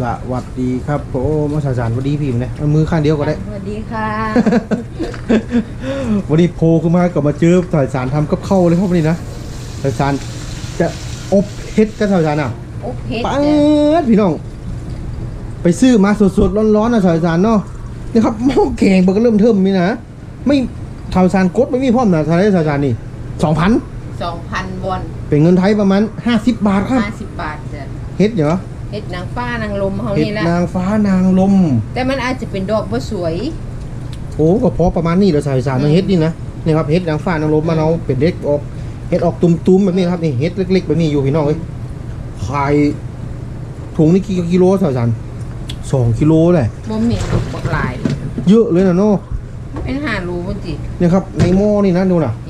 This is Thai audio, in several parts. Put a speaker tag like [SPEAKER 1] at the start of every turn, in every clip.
[SPEAKER 1] สวัสดีครับผมมาสาสารสวัสดีพี่มันเนี่ยเอามือข้างเดียวก็ได้
[SPEAKER 2] สวัสดีค่ะ
[SPEAKER 1] วันนี้โพขึ้นมากับมาเจอสายสารทำกับข้าวเลยครับวันนี้นะสายสารจะอบเฮ็ดกับสายสารอะ
[SPEAKER 2] โอเค
[SPEAKER 1] ปังดพี่น้อง ไปซื้อมาสดๆร้อนๆนะสายสารเนาะนี่ครับหม้อแกงเบิกเริ่มเทิมนี่นะไม่สายสารกดไม่มีพร้อมนะสายสายสารนี่สองพัน
[SPEAKER 2] สองพันวอน
[SPEAKER 1] เป็นเงินไทยประมาณห้าสิบบาทครับ
[SPEAKER 2] ห้าสิบบาทจ้ะ
[SPEAKER 1] เฮ็ดเหรอ
[SPEAKER 2] เห็ดนางฟ้านางลมเขา
[SPEAKER 1] เฮ็ด
[SPEAKER 2] นี่แหละ
[SPEAKER 1] นางฟ้านางลม
[SPEAKER 2] แต่มันอาจจะเป็นดอกว่าสวย
[SPEAKER 1] โอ้ก็พอประมาณนี้เราใส่สาร
[SPEAKER 2] อื
[SPEAKER 1] มามเฮ็ดนี่นะนี่ครับเฮ็ดนางฟ้านางลมมาเอาเป็นเด็กออกเฮ็ดออกตุ้มๆแบบนี้ครับนี่เฮ็ดเล็ก ๆ แบบนี้อยู่พี่น้องเอ้ยขายถุงนี่กี่กิโลสายสารสองกิโลเลย
[SPEAKER 2] บ่มีลูกบักหลาย
[SPEAKER 1] เยอะเลยนะเนาะ
[SPEAKER 2] เป็นหารูมันจิ
[SPEAKER 1] เนี่ยครับในหม้อนี่นะดูนะ
[SPEAKER 2] เนี่ยเ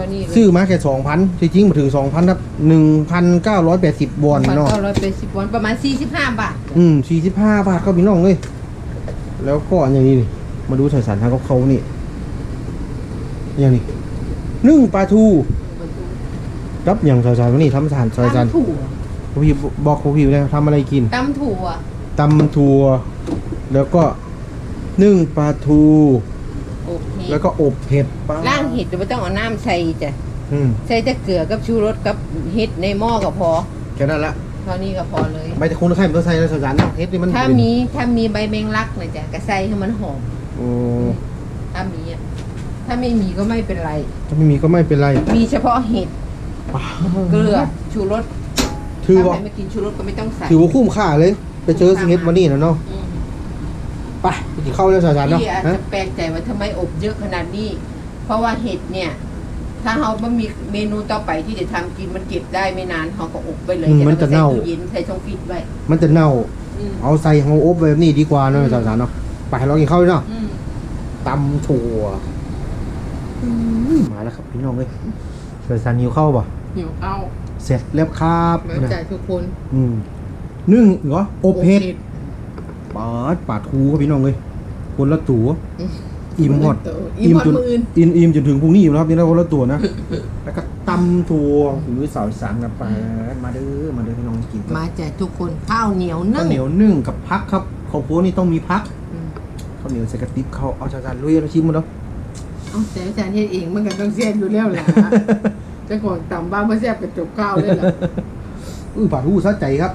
[SPEAKER 2] ท่านี้เลย
[SPEAKER 1] ซื้อมาแค่สองพันจริงๆมาถึงสองพันครับหนึ่งพันเก้าร้อยแปดสิบวอน
[SPEAKER 2] พัน
[SPEAKER 1] เนาะ
[SPEAKER 2] เก้าร้อยแปดสิบวอนประมาณสี่สิบห้าบาท
[SPEAKER 1] อืมสี่สิบห้าบาทครับพี่น้องเลยแล้วก็อย่างนี้นี่มาดูสายสารทางเขาเขานี่อย่างนี้นึ่งปลาทูรับอย่างสายสารวันนี้ทำสารสายสาร
[SPEAKER 2] ตำถั่ว
[SPEAKER 1] พพี่บอกพพี่เลยทำอะไรกิน
[SPEAKER 2] ตำถั่ว
[SPEAKER 1] ตำถั่วแล้วก็นึ่งปลาทู
[SPEAKER 2] โอเค
[SPEAKER 1] แล้วก็อบเห็ดปลา
[SPEAKER 2] ล่างเห็ดไม่ต้องเอาน้ำใส่จ้ะ
[SPEAKER 1] อืม
[SPEAKER 2] ใส่แต่เกลือกับชูรสกับเห็ดในหม้อก็พอ
[SPEAKER 1] แค่นั้นละ
[SPEAKER 2] เท่านี้ก็พอเลย
[SPEAKER 1] ไม่แต่คงต้องใช้มันต้องใส่นะสายสารเนาะเห็ดนี่มัน
[SPEAKER 2] ถ้ามีถ้ามีใบแมงลักนะจ๊ะก็ใส่ให้มันหอม
[SPEAKER 1] โอ้
[SPEAKER 2] ถ้ามีอะถ้าไม่มีก็ไม่เป็นไร
[SPEAKER 1] ถ้าไม่มีก็ไม่เป็นไร
[SPEAKER 2] มีเฉพาะเห็ดเกลือชูรส
[SPEAKER 1] ถือ
[SPEAKER 2] ถ้า
[SPEAKER 1] ว่า
[SPEAKER 2] ใครไม่กินชูรสก็ไม่ต้องใส่
[SPEAKER 1] ถือว่าคุ้มค่าเลย ไปเจอเห็ดวันนี้นะเนาะ
[SPEAKER 2] อืม
[SPEAKER 1] ไปไป กินข้าวแล้วสายสารเนาะ
[SPEAKER 2] พี่อาจ
[SPEAKER 1] ฮะ
[SPEAKER 2] จะแปลกใจว่าทำไมอบเยอะขนาดนี้ เพราะว่าเห็ดเนี่ย ถ้าเราไม่มีเมนูต่อไปที่จะทำกินมันเก็บได้ไม่นานเราก็อบไปเลย
[SPEAKER 1] อืมมันจะเน่า
[SPEAKER 2] ใส่ตู้เย็นใส่ช่องฟิตไว้
[SPEAKER 1] มันจะเน่า
[SPEAKER 2] อืม
[SPEAKER 1] เอาใส่ของอบแบบนี้ดีกว่าเนาะสายสารเนาะไปเรากินข้าวเลยเนาะ
[SPEAKER 2] อืม
[SPEAKER 1] ตำถั่วอืมมาแล้วครับพี่น้องเลยสายสารหิวข้าวป่ะ
[SPEAKER 2] หิวเอา
[SPEAKER 1] เสร็จแล้วครับ
[SPEAKER 2] มาจ่ายทุกคน
[SPEAKER 1] อืมนึ่งเหรออบเห็ดปาดปาดทูครับพี่น้องเลย คนละตัว
[SPEAKER 2] อืม
[SPEAKER 1] อิ่มหมด
[SPEAKER 2] อิ่มหมด
[SPEAKER 1] จน
[SPEAKER 2] มื้ออื่น
[SPEAKER 1] อิ่มอิ่มจนถึงพรุ่งนี้อยู่นะครับนี่เราคนละตัวนะ แล้วก็ตำถั่วหรือสาวอีสานกันไปมาเด้อมาเด้อพี่น้องกิน
[SPEAKER 2] มาจ่ายทุกคนข้าวเหนียว
[SPEAKER 1] ข้า
[SPEAKER 2] นึ่
[SPEAKER 1] ว
[SPEAKER 2] ง
[SPEAKER 1] เหนียวนึ่งกับพักครับข้าวโพดนี่ต้องมีพัก
[SPEAKER 2] อืม
[SPEAKER 1] ข้าวเหนียวใส่กระติบเขาเอาจานๆลุยเราชิมมาแล้ว
[SPEAKER 2] เอาแต่อาจารย์เฮ็ดเองมันก็ต้องเสียนอยู่แล้วแหละเจ้าของต่ำบ้านมาแซ่บกระจกข้าวเลยล่ะ
[SPEAKER 1] อื้อปลาทูซะใจครับ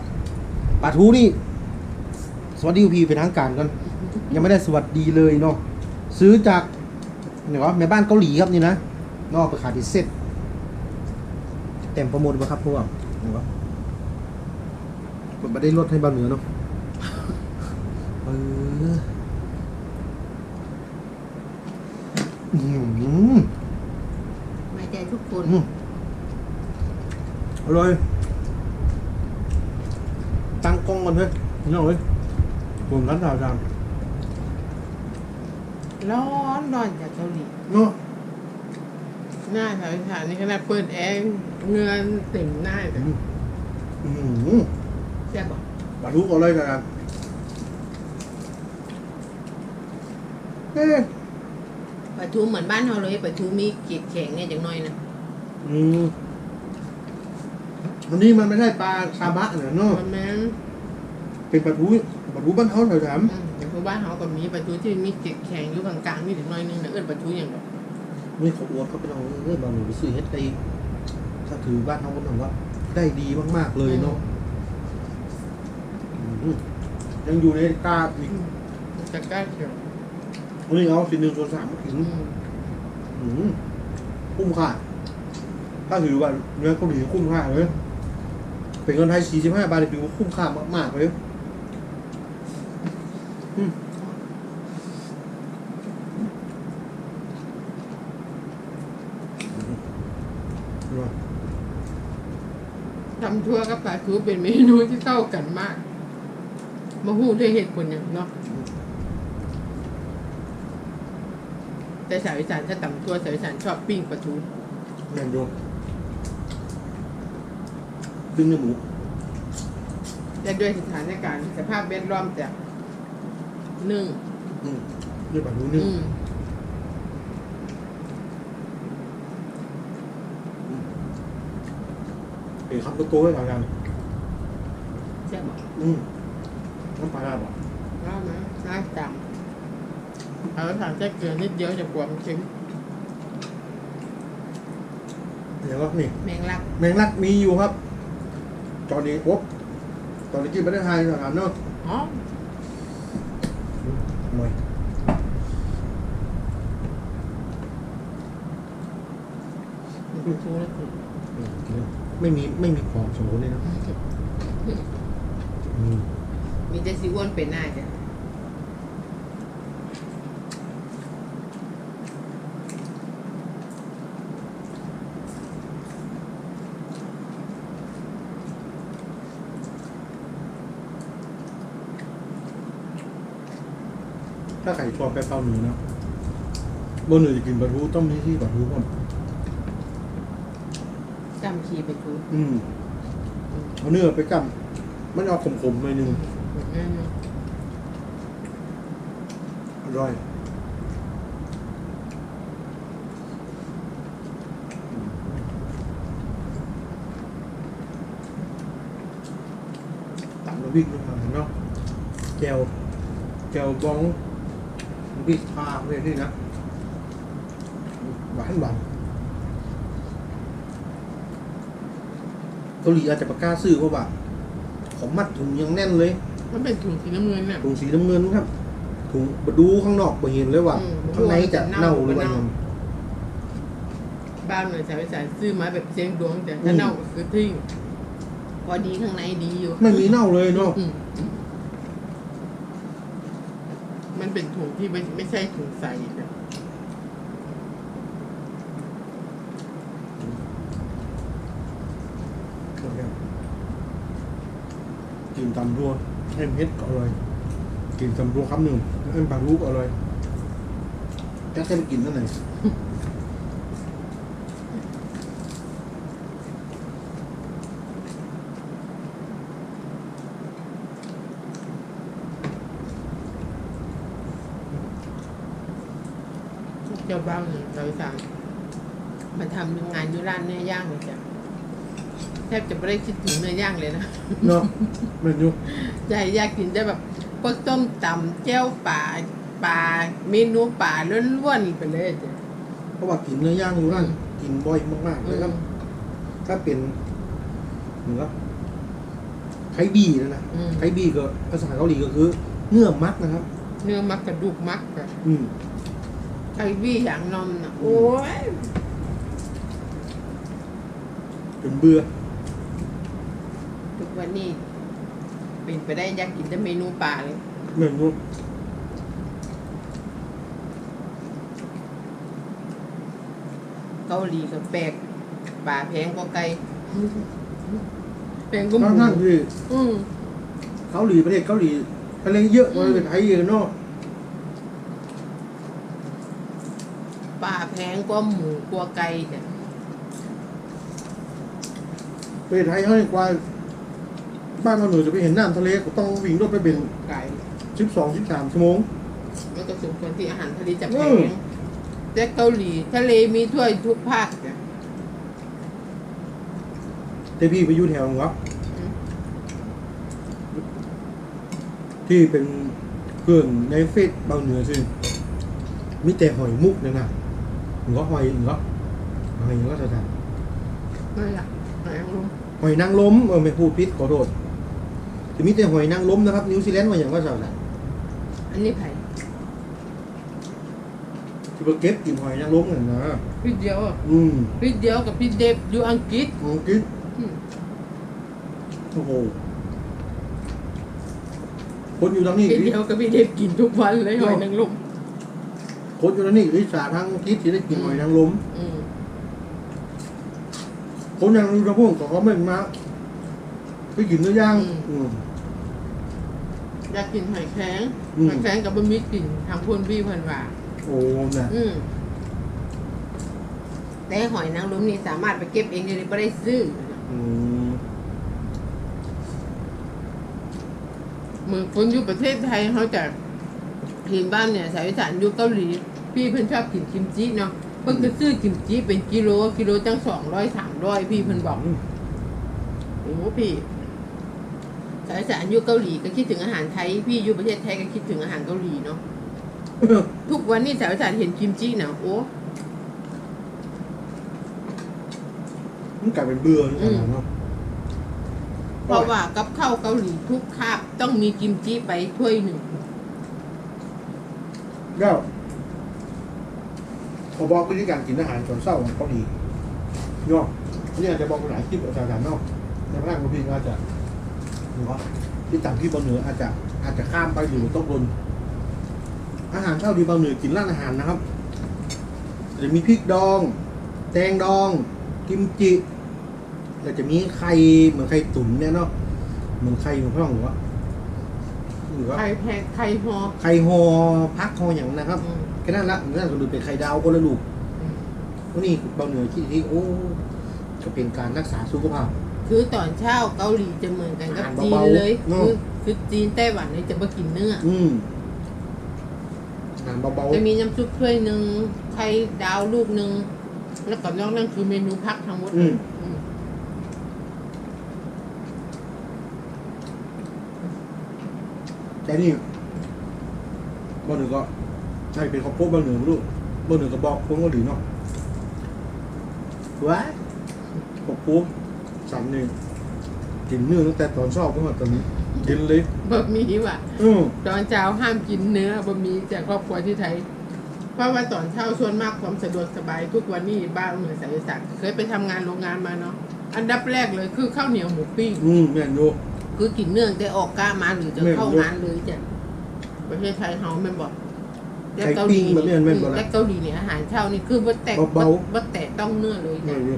[SPEAKER 1] ปลาทูนี่สวัสดีพี่เป็นทางการกัน ยังไม่ได้สวัสดีเลยเนาะซื้อจากเนี่ยวะแม่บ้านเกาหลีครับนี่นะนอกไปขายดิเซ็ตเต็มโปรโมทมาครับพวกเนี่ยวะผมไม่ได้ลดให้บ้านเหนือเนาะเอออืม
[SPEAKER 2] มาจ่ายทุกคน
[SPEAKER 1] อืมอร่อยตั้งกล้องกันเถอะนี่เอาเลยผมร้านสาวจาม
[SPEAKER 3] ร้อนร้อนจากเกาหลี
[SPEAKER 1] เนาะ
[SPEAKER 3] หน้าสาวสารนี่ขนาดเปิดแอร์เงินเต็มหน้าเลย
[SPEAKER 1] อืม
[SPEAKER 3] แซ่บบอก
[SPEAKER 1] ปลาทูก็เลยกันเอ๊ะ
[SPEAKER 2] ปลาทูเหมือนบ้านเราเลยปลาทูมีเกล็ดแข็งเนี่ยจังน้อยนะ
[SPEAKER 1] อืมอันนี้มันไม่ใช่ปลาซาบะเนี่ยเนาะ
[SPEAKER 3] มันแม่น
[SPEAKER 1] เป็นปลาทูปลาทูบ้านเขาแถวถาม
[SPEAKER 3] อืมอย่างพวก บ้านเขาก็มีปลาทูที่มีเกล็ดแข็งอยู่กลางๆนี่ถึงน้อยนึงนะเอิ้นปลาทูอย่างแบบ
[SPEAKER 1] นี่เขาอวดเขาไปเอาเอ้ยบางหนูไปซื้อเฮ็ดได้ถ้าถือบ้านเขาก็ถือว่า ได้ดีมากๆเลยเนาะยังอยู่ในกาอีก
[SPEAKER 3] จะกล้าเขียว
[SPEAKER 1] วันนี้เอาสิหนึ่งส่วนสามถึง
[SPEAKER 3] อืม
[SPEAKER 1] อืมคุ้มค่าถ้าถือว่าเนื้อเกาหลีคุ้มค่าเลยเป็นเงินไทยสี่สิบห้าบาทถือว่าคุ้มค่ามากๆเลย
[SPEAKER 3] ทำทั่วกับปลาทูเป็นเมนูที่เข้ากันมากมาหูด้วยเหตุผลอย่างเนาะแต่สาวอีสานถ้าตำทั่วสาวอีสานชอบปิ้งปลาทู
[SPEAKER 1] แมนโยดึงเนื้อหมู
[SPEAKER 3] และด้วยสถานการณ์สภาพแวดล้อมจากห นึ่ง
[SPEAKER 1] อืมเนื้อปลาทูนึ่ง
[SPEAKER 3] อืม
[SPEAKER 1] เอ๋ครับตัวโตๆไว้ก่อนกัน
[SPEAKER 3] ใช่บอก
[SPEAKER 1] อืมน้ำปลาร้าบอก
[SPEAKER 2] เล่าไหมน่าจังเอาถามแค่เกลือนิดเดียวจะกลัวมันเค็ม
[SPEAKER 1] เดี๋ยวก็นี่
[SPEAKER 2] แมงลัก
[SPEAKER 1] แมงลักมีอยู่ครับ ตอนนี้โอ๊บตอนนี้กินไม่ได้ทายสถานเนาะ
[SPEAKER 2] อ๋อ
[SPEAKER 1] หน่อย
[SPEAKER 2] มันชูแล้วสิ
[SPEAKER 1] อืมไม่มีไม่มีของโชว์เลยนะอืม
[SPEAKER 2] มีแต่ซีอ้วนเป็นหน้าจ้ะ
[SPEAKER 1] ถ้าไข่ชอบไปเป้าหนูนะบนหนูจะกินปลาทูต้มที่ที่ปลาทูก่อน
[SPEAKER 2] จำชีเป็นชู
[SPEAKER 1] อืมเอาเนื้อไปกั่มมันเอาขมๆหน่อยหนึง
[SPEAKER 2] อืม
[SPEAKER 1] อร่อยตับน้ำพริกลงมาเนาะแจวแจวบ้อง น้ำพริกทาเลยนี่นะหวานหวานเกาหลีอาจจะประกาศซื้อเพราะว่าของมัดถุงยังแน่นเลย
[SPEAKER 2] มันเป็นถุงสีน้ำเงินน่ะ
[SPEAKER 1] ถุงสีน้ำเงินครับถุงบดูข้างนอกบ่เห็นเลยว่าข้างในจะเน่าหรือว่า
[SPEAKER 2] เน่า
[SPEAKER 1] ยัง
[SPEAKER 2] บ้านเลยใช้ไปจ่ายซื้อมาแบบเชียงดวงแต่ถ้าเน่าก็คือทิ้งพอดีข้างในดีอยู่
[SPEAKER 1] ไม่มีเน่าเลยเนาะ
[SPEAKER 2] เป็นถุงที่ไม่ไม่ใช่ถุงใสนะ
[SPEAKER 1] กินตำรัวเอ็มเฮ็ดก็อร่อยกินตำรัวคำหนึ่งเอ็มปลาลูกอร่อยแค่แค่ไปกินนั่นไหน
[SPEAKER 2] เจ้า บ้านหนึ่งเราสั่งมาทำงานอยู่ร้านเนื้อย่างเลยจ้ะแทบจะไม่ได้คิดถึงเนื้อย่างเลยนะ
[SPEAKER 1] เนาะมันอยู่
[SPEAKER 2] ใจอยากกินได้แบบพวกต้มตำแจ้วป่าปลาเมนูป่าล้วนๆไปเลยจ้ะ
[SPEAKER 1] เพราะว่ากินเนื้อย่างอยู่นั่นกินบ่อยมากๆเลยครับ ถ้าเป็นเหมือนกับไคบีนะนะ
[SPEAKER 2] อืม
[SPEAKER 1] ไคบีก็ภาษาเกาหลีก็คือเนื้อมักนะครับ
[SPEAKER 2] เนื้อมักกระดูกมักอะ
[SPEAKER 1] อืม
[SPEAKER 2] ไก่วี่อย่างนมนะโอ้ย
[SPEAKER 1] จนเบื่อ
[SPEAKER 2] ทุกวันนี้เป็นไปได้อยากกินแต่เมนูป่าเลย
[SPEAKER 1] เหมือนอยู่
[SPEAKER 2] เกาหลีกับแปลกป่าแพงก็ไก่แพงก็ห
[SPEAKER 1] ทั้
[SPEAKER 2] มู
[SPEAKER 1] งทั้งๆที่
[SPEAKER 2] อืม
[SPEAKER 1] เกาหลีประเทศเกาหลีทะเลเยอะกว่าประเทศไทยเยอะเนาะ
[SPEAKER 2] ป่าแพงกว่าหมูกว่าไก่จ้ะ
[SPEAKER 1] ประเทศไทยเขาเนี่ยกว่าบ้านเราหนูจะไปเห็นน้ำทะเลก็ต้องวิ่งรถไปเป็น
[SPEAKER 2] ไก่
[SPEAKER 1] สิบสองสิบสามชั่วโมง
[SPEAKER 2] แล้วก็สมควรที่อาหารทะเลจะแพ
[SPEAKER 1] อื
[SPEAKER 2] ง
[SPEAKER 1] ม
[SPEAKER 2] แต่เกาหลีทะเลมีทั่วทุกภาคจ้ะ
[SPEAKER 1] แต่พี่ไปอยู่แถวครับ
[SPEAKER 2] อืม
[SPEAKER 1] ที่เป็นเพื่อนในเฟซเบาเหนือซึ่งมีแต่หอยมุกเนี่ยนะ หรือว่าหอยหรือว่าหอยหรือว่าจะ
[SPEAKER 2] ไม่ละไหนลง
[SPEAKER 1] หอยนางรมเออไม่พูดพิษขอโทษจะมีแต่หอยนางรมนะครับนิวซีแลนด์ว่าอย่างว่าจะ
[SPEAKER 2] อันนี้ไผ่
[SPEAKER 1] ที่ไปเก็บกินหอยนางรมกันนะ
[SPEAKER 2] พี่เดียวอะ
[SPEAKER 1] อืม
[SPEAKER 2] พี่เดียวกับพี่เดฟอยู่อังกฤษ
[SPEAKER 1] อืมกิน
[SPEAKER 2] อืม
[SPEAKER 1] โอ้โหคนอยู่ทางนี้
[SPEAKER 2] พี่เดียวกับพี่เดฟกินทุกวันเลยหอยนางรม
[SPEAKER 1] คนอยู่ทางนี้ริษาทางคิดที่ได้กินหอยนางรม
[SPEAKER 2] อืม
[SPEAKER 1] คนยังรู้นะพวกของเขาไม่มาไปกินเนื้อย่างอืม
[SPEAKER 2] อยากกินหอยแครง
[SPEAKER 1] อืม
[SPEAKER 2] หอยแครงกับบะหมี่กลิ่นทางพนพี่เพันว่า
[SPEAKER 1] โอ้น่ะ
[SPEAKER 2] อืมแต่หอยนางรมนี่สามารถไปเก็บเองได้เลยไม่ได้ซื้อ
[SPEAKER 1] อืม
[SPEAKER 2] เหมือนคนอยู่ประเทศไทยเขาจะกินบ้านเนี่ยสายอีสานอยู่เกาหลี พี่เพิ่นชอบกินกิมจิเนาะเพิ่นก็ซื้อกิมจิเป็นกิโลกิโลจังสองร้อยสามร้อยพี่เพิ่นบอกโอ้พี่สายายสารอยู่เกาหลีก็คิดถึงอาหารไทย พี่อยู่ประเทศไทยก็คิดถึงอาหารเกาหลีเนาะทุกวันนี้สายสารเห็นกิมจินะโอ้
[SPEAKER 1] มันกลายเป็นเบื่อนี่ขนาดเนาะ
[SPEAKER 2] เพราะว่ากับข้าวเกาหลีทุกคาบต้องมีกิมจิไปถ้วยหนึ่ง
[SPEAKER 1] แล้ว ขอบอกวิธีการกินอาหารตอนเช้าของเกาหลีเนาะอันนี่อาจจะบอกหลายคลิปอาจารย์เนาะในพระราชพี่ก็อาจจะหรือว่าที่ต่างที่บางเหนืออาจจะอาจจะข้ามไปหรือต้องบนอาหารเช้าดีบางเหนือกินร้านอาหารนะครับจะมีพริกดอง แตงดอง กิมจิแล้วจะมีไข่เหมือนไข่ตุ๋นเนี่ยเนาะเหมือนไข่ของพ่อหัวหรือว่า
[SPEAKER 2] ไข่แพงไข่ฮอ
[SPEAKER 1] ไข่ห่อพักห่ออย่างนะครับ
[SPEAKER 2] อืม
[SPEAKER 1] แค่นั้นละนั่นก็ดูเป็นไข่ดาวคนละลูก
[SPEAKER 2] อืม
[SPEAKER 1] วันนี้เบาเหนือคิดที่โอ้จะเป็นการรักษาสุขภาพ
[SPEAKER 2] คือตอนเช้าเกาหลีจะเหมือนกันกับ
[SPEAKER 1] อาหาร
[SPEAKER 2] จีน
[SPEAKER 1] เบาๆ
[SPEAKER 2] เลย
[SPEAKER 1] เนอะ
[SPEAKER 2] คือคือจีนไต้หวันเนี่ยจะมากินเนื้อ
[SPEAKER 1] อืมอาหารเบา
[SPEAKER 2] จะมีน้ำซุปถ้วยหนึ่งไข่ดาวลูกหนึ่งแล้วก็นอกนั้นคือเมนูพักทั้งหมด
[SPEAKER 1] ๆอืม
[SPEAKER 2] อืม
[SPEAKER 1] แต่นี่เบาเหนือก็ ใช่เป็นข้าวโพดเบาเหนือลูกเบาเหนือก็บอกพวกเกาหลีเนาะว้ายข้าวโพดสามหนึ่งกินเนื้อตั้งแต่ตอนเช้าจนถึงตอนนี้กินเลย
[SPEAKER 2] บะหมี่ว่ะ
[SPEAKER 1] อืม
[SPEAKER 2] ตอนเช้าห้ามกินเนื้อบะหมี่จากครอบครัวที่ไทยเพราะว่าตอนเช้าส่วนมากความสะดวกสบายทุกวันนี้บ้านเหมือนสายศักดิ์เคยไปทำงานโรงงานมาเนาะอันดับแรกเลยคือข้าวเหนียวหมูปิ้ง
[SPEAKER 1] อืมแม่นโย
[SPEAKER 2] คือกินเนื่องได้ออกกล้ามาหรือจะ
[SPEAKER 1] แม่น
[SPEAKER 2] เข้างานเลยจ้ะประเทศไทยเฮาแม่นบอก แต่เกาหลี
[SPEAKER 1] ไข่ปิ้งแบบนี้แม่นบ่ล่ะ
[SPEAKER 2] แต่เกาหลีเนี่ยอาหารเช้านี่คือบ่แตะ
[SPEAKER 1] เบา
[SPEAKER 2] บ่แตะต้องเนื้อเลย
[SPEAKER 1] แม่
[SPEAKER 2] จ้ะ
[SPEAKER 1] นโย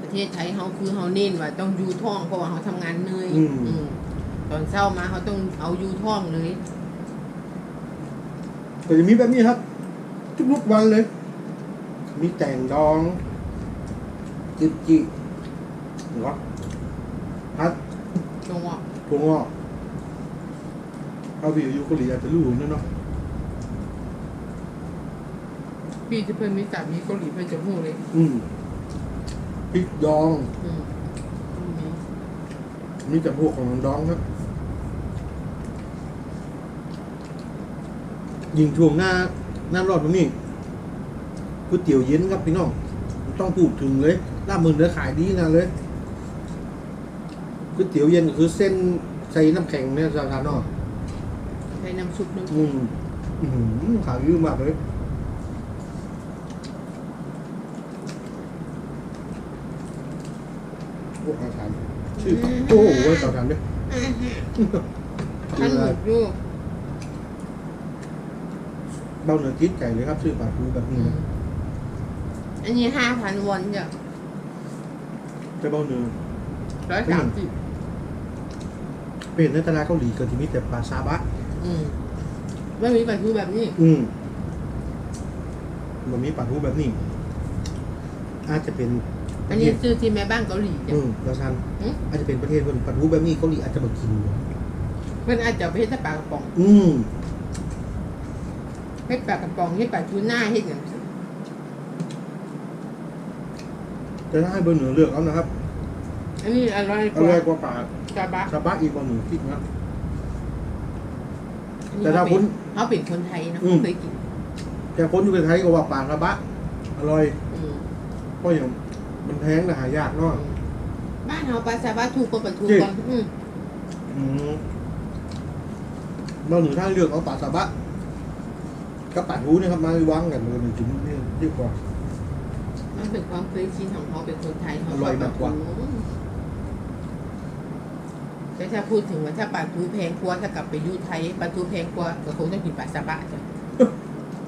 [SPEAKER 2] ประเทศไทยเฮาคือเฮาเน้นว่าต้องอยู่ท้องเพราะว่าเฮาทำงานเหนื่อยอืมตอนเช้ามาเขาต้องเอาอยู่ท้องเลย
[SPEAKER 1] แต่จะมีแบบนี้ครับ ทุกๆวันเลย มีแต่งดอง จิบจิเหรอพัด
[SPEAKER 2] ตรงว่า
[SPEAKER 1] ถั่วงอก เอาไปอยู่เกาหลีอาจจะรู้นั่นเนาะ
[SPEAKER 2] พี่ที่เพิ่นมีสามีเกาหลีเพิ่นจะฮู้เลย
[SPEAKER 1] อืมพริกดอง
[SPEAKER 2] อืมมี
[SPEAKER 1] มีแต่พวกของดองครับ ยิงช่วงหน้าหน้ารอดตรงนี้ก๋วยเตี๋ยวเย็นครับพี่น้องต้องพูดถึงเลยลาบมือเนื้อขายดีนะเลยก๋วยเตี๋ยวเย็นก็คือเส้นใส่น้ำแข็งเนี่ยสาธารณะ
[SPEAKER 2] ใช้ น้ำซุปน้ำ
[SPEAKER 1] อืมอืมขายดีมากเลย โอ้อาถานชื่อโอ้โหไว้ต่อถานเนี่ย
[SPEAKER 2] ท่านหมดอยู่
[SPEAKER 1] เบาเหนือจิตใจเลยครับ ชื่อปลาทูแบบ
[SPEAKER 2] อื
[SPEAKER 1] นี้
[SPEAKER 2] ม
[SPEAKER 1] นะ
[SPEAKER 2] อันนี้ห้าพันวอนจ้ะ
[SPEAKER 1] แต่เบาเหนือ
[SPEAKER 2] ร้อยสามสิบ
[SPEAKER 1] เป็นในตลาดเกาหลีก็จะมีแต่ปลาซาบะ
[SPEAKER 2] อืมไม่มีปลาทูแบบนี้
[SPEAKER 1] อืมมันมีปลาทูแบบนี้ อาจจะเป็นป
[SPEAKER 2] อั
[SPEAKER 1] ระ
[SPEAKER 2] น
[SPEAKER 1] เท
[SPEAKER 2] นี้
[SPEAKER 1] ศ
[SPEAKER 2] ซื้อที่แม่บ้านเกาหลีจ้ะ
[SPEAKER 1] อืมเราชัน
[SPEAKER 2] อืม
[SPEAKER 1] อาจจะเป็นประเทศคนปลาทูแบบนี้เกาหลีอาจจะมากิน
[SPEAKER 2] เพื่อนอาจจะเอาไปเฮ็ดแต่ปลากระป๋อง
[SPEAKER 1] อืม
[SPEAKER 2] เฮ็ดปลากระป๋องเฮ็ดปลาทูน่าเฮ็ดอย่าง
[SPEAKER 1] แต่ถ้าให้เบอร์เหนือเลือกเอานะครับ
[SPEAKER 2] อันนี้อร่อยก
[SPEAKER 1] อร่อ
[SPEAKER 2] ว่าย
[SPEAKER 1] กว่าปลา
[SPEAKER 2] ซาบะ
[SPEAKER 1] ซาบะอีกเบอร์เหนือคิดนะ
[SPEAKER 2] อันนี้
[SPEAKER 1] แต่ถ้า
[SPEAKER 2] เขา
[SPEAKER 1] คุ
[SPEAKER 2] เป็
[SPEAKER 1] ณ
[SPEAKER 2] นเขาเป็นคนไทยนะ
[SPEAKER 1] อืม
[SPEAKER 2] เคยกิน
[SPEAKER 1] แต่คนอยู่ในไทยก็ว่าปลาซาบะอร่อย
[SPEAKER 2] อืม
[SPEAKER 1] เพราะอย่างมันแพงแต่หายากเนาะ
[SPEAKER 2] บ้านเราปลาซาบะถูกกว่าปลาทู
[SPEAKER 1] จริง
[SPEAKER 2] ก่อนอืม
[SPEAKER 1] อืมเบอร์เหนือถ้าเลือกเอาปลาซาบะกับปลาทูเนี่ยครับมาวางกันมันถึงนี่ดีกว่า
[SPEAKER 2] มันเป็นความเคยชินของเขาเป็นคนไทยเขา
[SPEAKER 1] อร่อยมากกว่า
[SPEAKER 2] อืม แต่ถ้าพูดถึงว่าถ้าปลาทูแพงกว่าถ้ากลับไปอยู่ไทยปลาทูแพงกว่าก็คงต้องกินปลาซาบะจ้ะ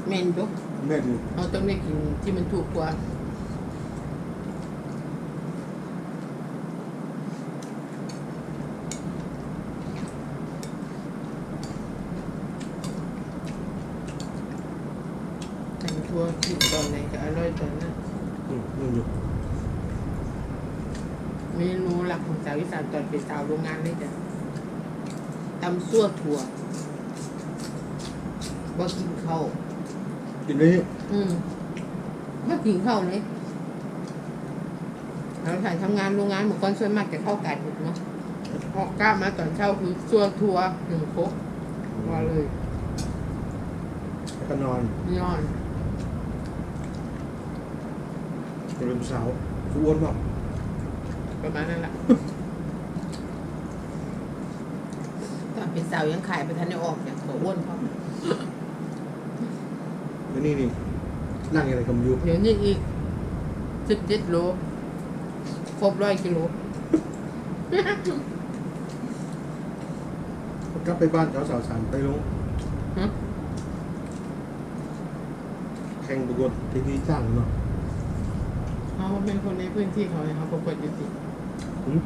[SPEAKER 2] แม่นยก
[SPEAKER 1] แม่ดู
[SPEAKER 2] เราต้องได้กินที่มันถูกกว่า แต่งทัวกินตอนไหนก็อร่อยตอนนั้น
[SPEAKER 1] อืมนี่อยู่
[SPEAKER 2] เมนูหลักของสาวอีสานตอนเป็นสาวโรงงานเลยจ้ะตำซั่วถั่วบ่กินข้าว
[SPEAKER 1] กินได้
[SPEAKER 2] อืมบ่กินข้าวเลยเราถ่ายทำงานโรงงานเมื่อก่อนส่วนมากจะเข้ากาดดึกเนาะออกกล้ามาตอนเช้าคือชัวทัวร์หนึ่งครบว่าเลย
[SPEAKER 1] แล้วก็นอน
[SPEAKER 2] นอน
[SPEAKER 1] จนเป็นเสาร์กูอ้วนบอก
[SPEAKER 2] ประมาณนั้นแหละตอนเป็น สาวยังขายไปทันได้ออกจากตัวอ้วนเพราะ
[SPEAKER 1] แล้วนี่นี่นั่งอะไรกับยู
[SPEAKER 2] เดี๋ยวนี้อีกสิบเจ็ดโลครบร้อยกิโล
[SPEAKER 1] กลับไปบ้านเขาสาวสารไปลง
[SPEAKER 2] ฮะ
[SPEAKER 1] แข่งประกวดทีวีจ้างเนาะ
[SPEAKER 2] เขาเป็นคนในพื้นที่เขาเนี่ยเขาประกวดอยู่ที่
[SPEAKER 1] หืม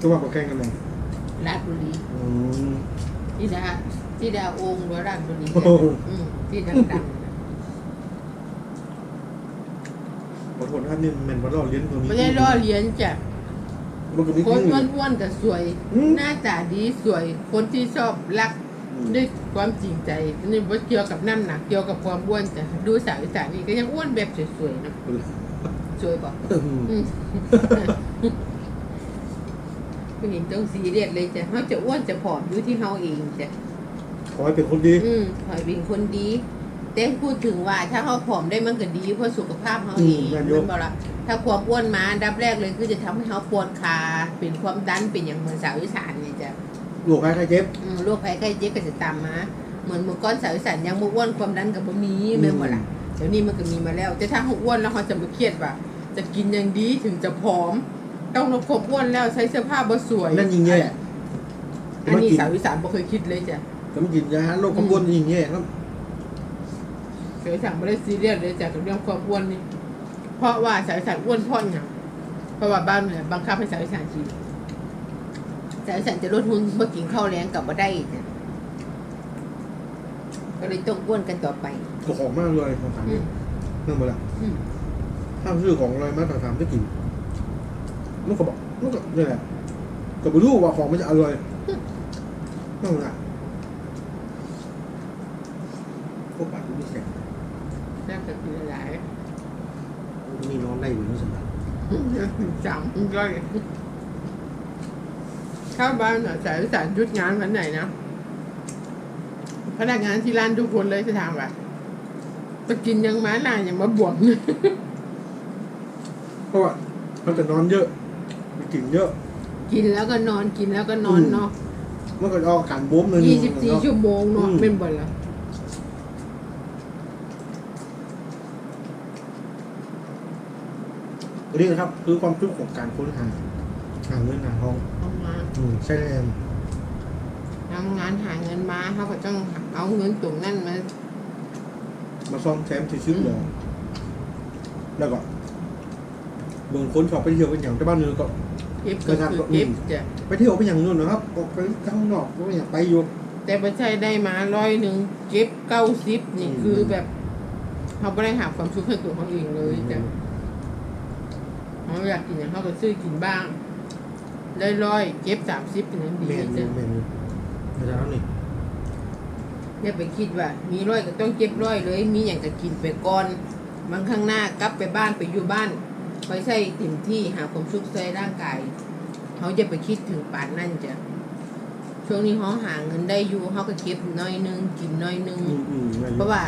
[SPEAKER 1] ก็ว่าเขาแข่งกันไหน
[SPEAKER 2] ราชบุรี
[SPEAKER 1] อืม
[SPEAKER 2] ที่ดาที่ดาองค์หรือราชบุรี
[SPEAKER 1] โอ้โห
[SPEAKER 2] อืมที่ดัง
[SPEAKER 1] ขอโทษนะครับนี่แมันมาล่อเลี้ยงตัว
[SPEAKER 2] ๆ
[SPEAKER 1] นี้
[SPEAKER 2] ไม่ได้ล่อเลี้ยนจ้ะ
[SPEAKER 1] มันก็มี
[SPEAKER 2] คน
[SPEAKER 1] ขึ้น
[SPEAKER 2] อ้วนๆกับสวย
[SPEAKER 1] อืม
[SPEAKER 2] หน้าตาดีสวย คนที่ชอบรักด้วยความจริงใจนี่ว่าเกี่ยวกับน้ำหนักเกี่ยวกับความอ้วนจ้ะดูสาวอีสานนี่ก็ยังอ้วนแบบสวยๆนะสวยป่ะ
[SPEAKER 1] อืม
[SPEAKER 2] อืมไม่เห็นต้องซีเรียสเลยจ้ะเขาจะอ้วนจะผอมอยู่ที่เขาเองจ้ะ
[SPEAKER 1] ขอให้เป็นคนดี
[SPEAKER 2] อืมขอยเป็นคนดี แต่พูดถึงว่าถ้าเขาผอมได้มันก็ดีเพราะสุขภาพเขาเอง
[SPEAKER 1] อืมแม่
[SPEAKER 2] น
[SPEAKER 1] อยู่
[SPEAKER 2] บอกละถ้าความอ้วนมาอันดับแรกเลยคือจะทำให้เขาปวดขาเป็นความดันเป็นอย่างเหมือนสาวอีสานเนี่ยจ้ะ
[SPEAKER 1] หลวงใครใครเจ็บ
[SPEAKER 2] อืมโรคภัยไข้เจ็บก็จะตามมา เหมือนเมื่อก่อนสาวอีสานยังบ่อ้วนความดันกับบ่มีแม่นบ่ล่ะเดี๋ยวนี้มันก็มีมาแล้ว แต่ถ้าเขาอ้วนแล้วเขาจะมาเครียดว่าจะกินอย่างดีถึงจะผอม ต้องลดความอ้วนแล้วใช้เสื้อผ้าบ่สวย
[SPEAKER 1] นั่นยิงแย่
[SPEAKER 2] อันนี้สาวอีสานบ่เคยคิดเลยจ้ะ
[SPEAKER 1] ก็ไม่กินยาโรคความอ้วนยิงแย่ครับ
[SPEAKER 2] สาวอีสานบ่ได้ซีเรียสเลยจ้ะกับเรื่องความอ้วนนี่เพราะว่าสาวอีสานอ้วนเพราะหยังเพราะว่าบ้านเนี่ยบังคับให้สาวอีสานกินสาวอีสานจะลดหุ่นบ่กินข้าวแรงกลับบ่ได้จ้ะก็เลยต้องอ้วนกันต่อไป
[SPEAKER 1] ก็ของมากเลยของถาม
[SPEAKER 2] อืม
[SPEAKER 1] นั่นหมดละ
[SPEAKER 2] อืม
[SPEAKER 1] ถ้าซื้อของอะไรมาถามจะกิน มันก็บอกมันก็นี่แหละก็ไม่รู้ว่าของมันจะอร่อยนั่นแหละพวกปากมันแข็ง
[SPEAKER 2] แซ่บจะกินหลาย
[SPEAKER 1] นี่นอนได้อยู่นั่นสินะ
[SPEAKER 2] ๆจังก็เข้าบ้านน่ะสายสารยุดงานวันไหนนะพนักงานที่ร้านทุกคนเลยจะถามว่าจะกินยังมาหน้ายังมาบวม
[SPEAKER 1] เพราะว่ามันจะนอนเยอะมัน กินเยอะ
[SPEAKER 2] กินแล้วก็นอนกินแล้วก็นอนเนาะ
[SPEAKER 1] มันก็จะเอาอาการบวมเลย
[SPEAKER 2] ยี่สิบสี่ชั่วโมงเนาะ
[SPEAKER 1] อืม
[SPEAKER 2] เป็นบ่นละ
[SPEAKER 1] อันนี้นะครับคือความทุกข์ของการค้นหาหาเงินหาทอง
[SPEAKER 2] เอามา
[SPEAKER 1] อืมใช่แน่
[SPEAKER 2] ทำงานหาเงินมาเขาก็ต้องเอาเงินตรงนั้นมา
[SPEAKER 1] มาซ่อมแซมที่ซื้อเลยแล้วก็เบิ่งคนชอบไปเที่ยวเป็นอย่างที่บ้านเนื้อก็
[SPEAKER 2] เก็บก็คือเก็บจ้ะ
[SPEAKER 1] ไปเที่ยวไปอย่างนู้นนะครับออกไปข้างนอกก็อยากไปอยู่
[SPEAKER 2] แต่ไม่ใช่ได้มาร้อยหนึ่งเก็บเก้าสิบนี่
[SPEAKER 1] อืม
[SPEAKER 2] คือแบบเขาไม่ได้หาความสุขให้ตัวเขาเองเลยจ้ะเขาอยากกินอย่างเขาก็ซื้อกินบ้างได้ร้อยเก็บสามสิบเป็นอย่างดี
[SPEAKER 1] เมน
[SPEAKER 2] จ้ะ
[SPEAKER 1] เมนเพราะฉะนั้นนี่
[SPEAKER 2] อย่าไปคิดว่า มีร้อยก็ต้องเก็บร้อยเลย มีอย่างก็กินไปก่อนบางข้างหน้ากลับไปบ้านไปอยู่บ้าน ไปใช้เต็มที่หาความสุขใส่ร่างกายเขาจะไปคิดถึงป่านนั่นจ้ะช่วงนี้เขาหาเงินได้อยู่เขาก็เก็บน้อยหนึงกินน้อยหนึง
[SPEAKER 1] อืมอืมแม่นอ
[SPEAKER 2] เพ
[SPEAKER 1] ยู่
[SPEAKER 2] ราะว่า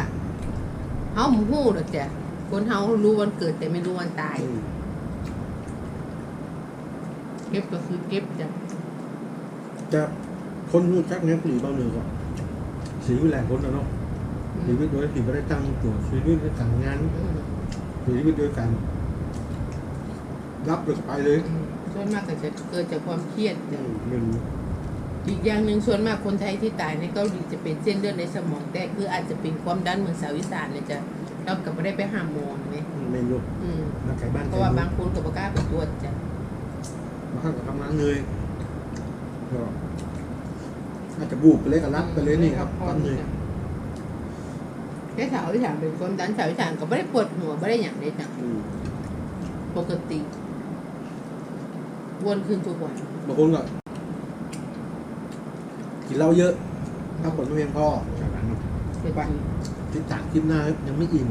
[SPEAKER 2] เขาหมูหูหรอกจ้ะคนเขารู้วันเกิดแต่ไม่รู้วันตาย
[SPEAKER 1] อืม
[SPEAKER 2] เก็บก็คือเก็บจ้ะ
[SPEAKER 1] จะคนรู้จักเนี้ยหรือบ้านเนื้อก็สีวิแรงคนนะเนาะชีวิตโดยที่ไม่ได้ตั้งตัวชีวิตด้วยการงาน
[SPEAKER 2] อืม
[SPEAKER 1] ชีวิตด้วยกันรั บเลยไปเลย
[SPEAKER 2] อืมส่วนมากก็จะเกิดจากความเครียด
[SPEAKER 1] อื
[SPEAKER 2] จ้ะ
[SPEAKER 1] มหนึ่ง
[SPEAKER 2] อีกอย่างหนึ่งส่วนมากคนไทยที่ตายในเกาหลีจะเป็นเส้นเลือดในสมองแตกคืออาจจะเป็นความดันเหมือนสาวอีสานเนี่ยจ้ะเราก็ไม่ได้ไปหาหมอไหม
[SPEAKER 1] เมนู
[SPEAKER 2] อืม
[SPEAKER 1] มาไก่บ้าน
[SPEAKER 2] เพราะว่าบางคนก็บ่กล้าไปตรวจจ้ะ
[SPEAKER 1] มาข้างกับทำงานเลยก็อาจจะบูบไปเลยกับรับไปเลยนี่ครับตอนนี้
[SPEAKER 2] แค่สาวอีสานเป็นความดันสาวอีสานก็ไม่ได้ปวดหัวไม่ได้อย่างเลยจ้ะ
[SPEAKER 1] อืม
[SPEAKER 2] ปกติ วนขึ้นทุกวัน
[SPEAKER 1] บางคนก็กินเหล้าเยอะถ้าผลไม่เพียงพอจากนั้นเนาะ
[SPEAKER 2] เป็น
[SPEAKER 1] ไปติดจากคลิปหน้ายังไม่อิ่ม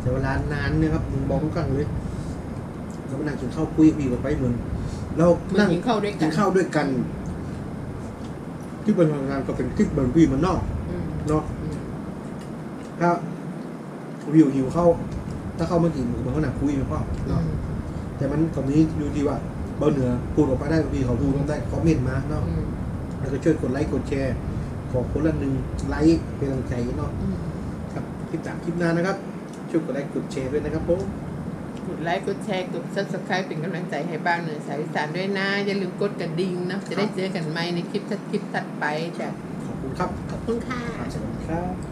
[SPEAKER 1] เสียเวลานานเนี่ยครับมึงบอกทุกครั้งเลยเรามานั่งกินข้าวคุยพี่กับไปเหมือนเรา
[SPEAKER 2] เหมือน
[SPEAKER 1] นั่ง
[SPEAKER 2] กินข้าวด้วยกัน
[SPEAKER 1] กินข้าวด้วยกัน ที่เป็นพลังงานก็เป็นที่เบิร์นพี่มันนอก
[SPEAKER 2] อืม
[SPEAKER 1] เนาะ
[SPEAKER 2] อืม
[SPEAKER 1] ถ้าวิวหิวเข้า ถ้าเข้ามากินมันก็หนักคุยไปพ่อ
[SPEAKER 2] อื
[SPEAKER 1] เนาะ
[SPEAKER 2] ม
[SPEAKER 1] แต่มันตรงนี้อยู่ที่ว่า เบาเหนือพูดออกมาได้บางทีเขาดูต้องได้คอมเมนต์มาเนาะ
[SPEAKER 2] อืม
[SPEAKER 1] แล้วก็ช่วยกดไลค์กดแชร์ ขอคนละหนึ่งไลค์เป็นกำลังใจเนาะ
[SPEAKER 2] อืม
[SPEAKER 1] ครับคลิปจากคลิปหน้านะครับ ช่วยกดไลค์กดแชร์ด้วยนะครับผม
[SPEAKER 2] กดไลค์กดแชร์กด subscribe เป็นกำลังใจให้บ้านเหนือสายอีสานด้วยนะ อย่าลืมกดกระดิ่งนะจะได้เจอกันใหม่ในคลิปถัดคลิปถัดไปจ้ะ
[SPEAKER 1] ขอบคุณครับ
[SPEAKER 2] ขอบคุณค่ะ
[SPEAKER 1] สวัสดีครับ